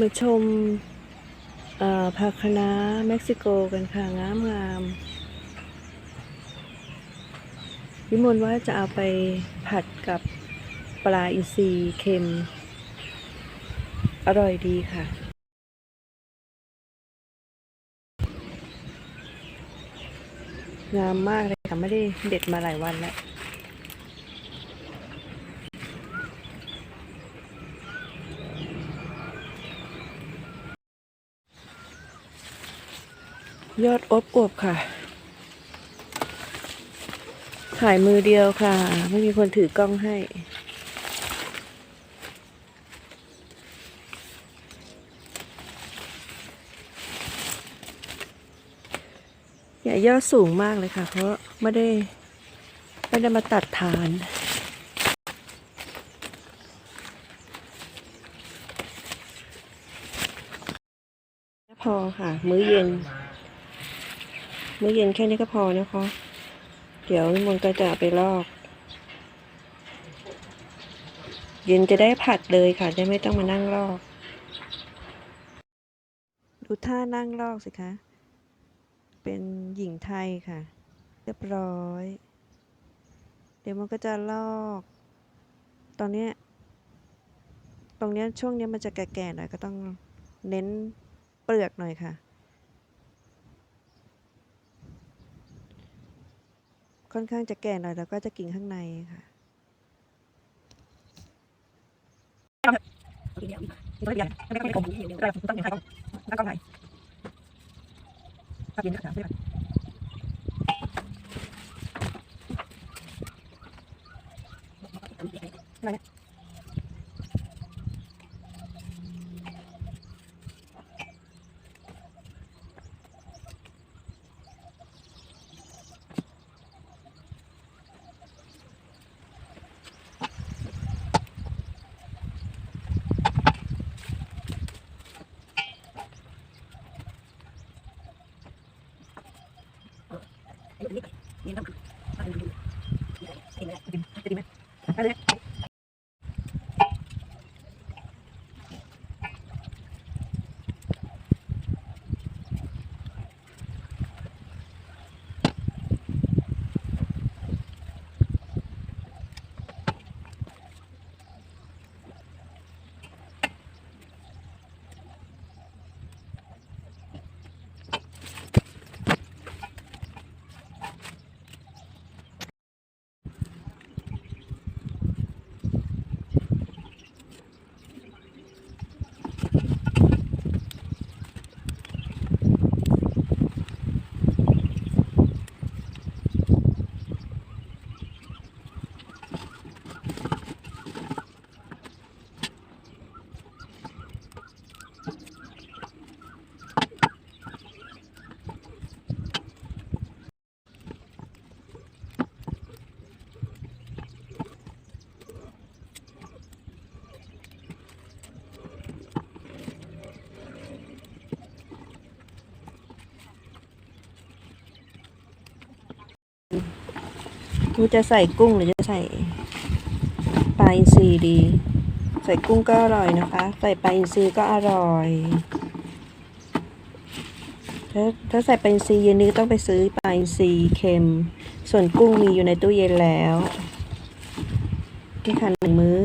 มาชมผักคะน้าเม็กซิโกกันค่ะ งามงามวิมลว่าจะเอาไปผัดกับปลาอินทรีเค็ม อร่อยดีค่ะ งามมากเลยค่ะ ไม่ได้เด็ดมาหลายวันแล้ว ยอดอบอวบค่ะ ถ่ายมือเดียวค่ะ ไม่มีคนถือกล้องให้ อย่ายอดสูงมากเลยค่ะ เพราะไม่ได้ ไม่ได้มาตัดฐานพอค่ะ มื้อเย็น มื้อเย็นแค่นี้ก็พอนะคะ เดี๋ยววิมนต์ก็จะไปลอก เย็นจะได้ผัดเลยค่ะจะไม่ต้องมานั่งลอก ดูท่านั่งลอกสิคะ เป็นหญิงไทยค่ะ เรียบร้อย เดี๋ยวมันก็จะลอก ตอนนี้ตรงนี้ช่วงนี้มันจะแก่ๆหน่อยก็ต้องเน้นเปลือกหน่อยค่ะ ค่อนข้างจะแก่หน่อยแล้วก็จะกินข้างในค่ะ Ini nak. Ini nak. Nak. Ini nak. Ini nak. Ini nak. Ini กูจะใส่กุ้งหรือจะใส่ปลาอินทรีดี ใส่กุ้งก็อร่อยนะคะ ใส่ปลาอินทรีก็อร่อยถ้าถ้าใส่ปลาอินทรีเย็นนี้ต้องไปซื้อปลาอินทรีเค็ม ส่วนกุ้งมีอยู่ในตู้เย็นแล้วนี่คันหนึ่งมื้อ